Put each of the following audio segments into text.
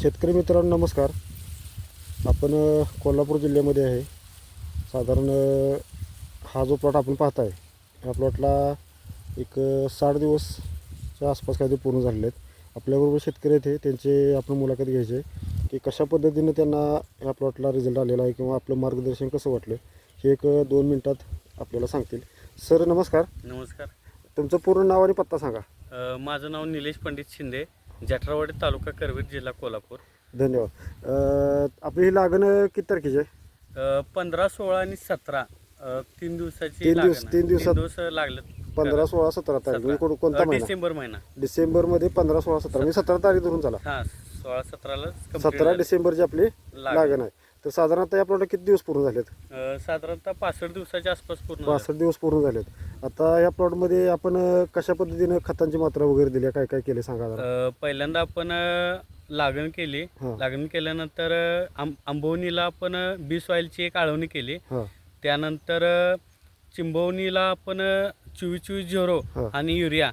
शेतकरी मित्रांनो नमस्कार. आपण कोल्हापूर जिल्ह्यामध्ये आहे. साधारण हा जो प्लॉट आपण पाहताय ह्या प्लॉटला एक साठ दिवसच्या आसपास काहीतरी पूर्ण झालेले आहेत. आपल्याबरोबर शेतकरी आहेत त्यांचे आपण मुलाखत घ्यायची आहे. की कशा पद्धतीनं त्यांना ह्या प्लॉटला रिझल्ट आलेला आहे किंवा आपलं मार्गदर्शन कसं वाटलं हे एक दोन मिनटात आपल्याला सांगतील. सर नमस्कार. नमस्कार. तुमचं पूर्ण नाव आणि पत्ता सांगा. माझं नाव निलेश पंडित शिंदे. जठरावाडी तालुका करवीर जिल्हा कोल्हापूर. धन्यवाद. अ, आपली ही लागण किती तारखेची आहे? पंधरा सोळा आणि सतरा तीन दिवसाची तीन दिवस- आहे. तीन दिवसात- दिवस लागलं पंधरा सोळा सतरा तारीख. म्हणजे कोण- कोणता महिना? डिसेंबर महिना. डिसेंबरमध्ये पंधरा सोळा सतरा. म्हणजे सतरा तारीख धरून झाला. हा सोळा सतराला सतरा डिसेंबरची आपली लागण. लागण आहे. तर साधारणतः या प्लॉटला किती दिवस पूर्ण झालेत? साधारणतः पासष्ट दिवसाच्या आसपास पूर्ण झालं. पासष्ट दिवस पूर्ण झालेत. आता या प्लॉटमध्ये आपण अं, कशा पद्धतीनं खतांची मात्रा वगैरे दिली काय काय केले सांगा जरा. अ, पहिल्यांदा आपण अ, लागण केली. हा. लागण केल्यानंतर अ, आं- आंबवणीला आपण अ, बी सॉईलची एक आळवणी केली. हां. त्यानंतर अ, चिंबवणीला आपण चोवीस चोवीस झिरो हा. आणि युरिया.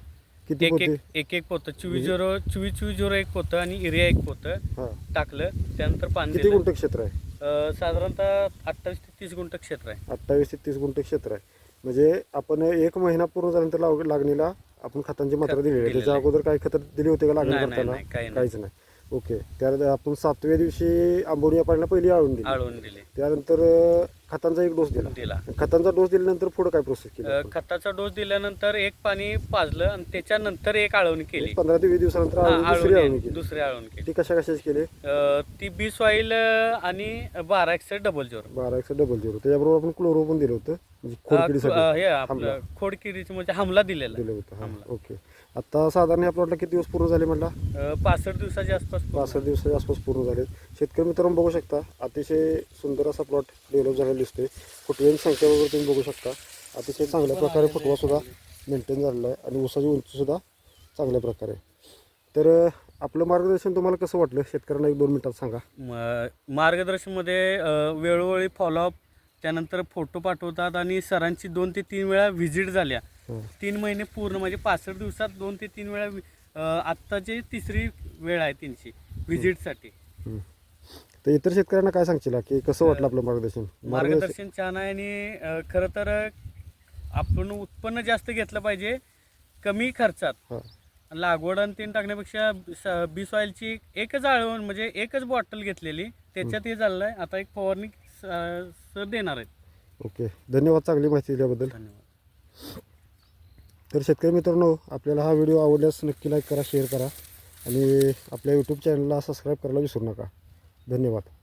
किती एक एक एक एक पोतं चोवीस झिरो चोवीस चोवीस झिरो एक पोतं आणि युरिया एक पोतं हां. टाकलं. त्यानंतर पाणी किती दिलं. गुंठ क्षेत्र आहे? अ, साधारणतः अठ्ठावीस ते तीस गुंठ क्षेत्र आहे. अठ्ठावीस ते तीस गुंठ क्षेत्र आहे. म्हणजे आपण एक महिना पूर्ण झाल्यानंतर लाव लागणीला आपण खतांची मात्रा खत दिलेली आहे. दिलेलं त्याच्या आहे. अगोदर काही खतं दिली होती का लागण नाही, नाही, करताना? नाही, काही नाही. काहीच नाही. ओके. त्यानंतर आपण सातव्या दिवशी आंबोनी पाण्याला पहिली आळून दिली. आळवून दिली. त्यानंतर अं, खतांचा एक डोस दिला. दिला. खतांचा डोस दिल्यानंतर पुढे काय प्रोसेस केली? अ, आपण? खताचा डोस दिल्यानंतर एक पाणी पाजलं आणि त्याच्यानंतर एक आळवणी केली. पंधरा ते वीस दिवसानंतर हा, दुसरी आळवणी आळवणी केली. दुसरी आळवणी केली ती कशा कशाची केली? अ, ती बी सॉईल आणि बारा एकशे डबल झिरो बारा एकशे डबल झिरो त्याच्याबरोबर आपण क्लोरो पण दिलं होतं. म्हणजे अ, खोडकिडीसाठी हे आपलं खोडकिरीचं म्हणजे हमला दिलेला. दिलं होतं हा. हमला. ओके. आता साधारण या प्लॉटला किती दिवस पूर्ण झाले म्हटला? अ, पासष्ट दिवसाच्या आसपास पूर्ण. पासष्ट दिवसाच्या आसपास पूर्ण झाले शेतकरी मित्रांनो बघू शकता अतिशय सुंदर असा प्लॉट डेव्हलप झालेला दिसतोय. फुटव्यांची संख्या वगैरे तुम्ही बघू शकता. अतिशय चांगल्या प्रकारे फुटवा सुद्धा मेंटेन झालेला आहे आणि ऊसाची उंची सुद्धा चांगल्या प्रकारे. तर आपलं मार्गदर्शन तुम्हाला कसं वाटलं? शेतकऱ्यांना एक दोन मिनिटात सांगा. मार्गदर्शनमध्ये वेळोवेळी फॉलोअप त्यानंतर फोटो पाठवतात आणि सरांची दोन ते तीन वेळा व्हिजिट झाल्या. तीन महिने पूर्ण म्हणजे पासष्ट दिवसात दोन ते तीन वेळा आत्ताची तिसरी वेळ आहे त्यांची व्हिजिटसाठी. तर इतर शेतकऱ्यांना काय सांगशील? की कसं वाटलं आपलं मार्गदर्शन? मार्गदर्शन छान आहे आणि खरं तर आपण उत्पन्न जास्त घेतलं पाहिजे कमी खर्चात. लागवड आणि तीन टाकण्यापेक्षा स- बी सॉईलची एकच आळवण म्हणजे एकच बॉटल घेतलेली त्याच्यात हे झालेलं आहे आता एक फवारणी सर देणार आहेत. ओके. धन्यवाद चांगली माहिती दिल्याबद्दल. धन्यवाद. तर शेतकरी मित्रांनो आपल्याला हा व्हिडिओ आवडल्यास नक्की लाईक करा शेअर करा. आणि आपल्या यूट्यूब चॅनलला सबस्क्राईब करायला विसरू नका. धन्यवाद.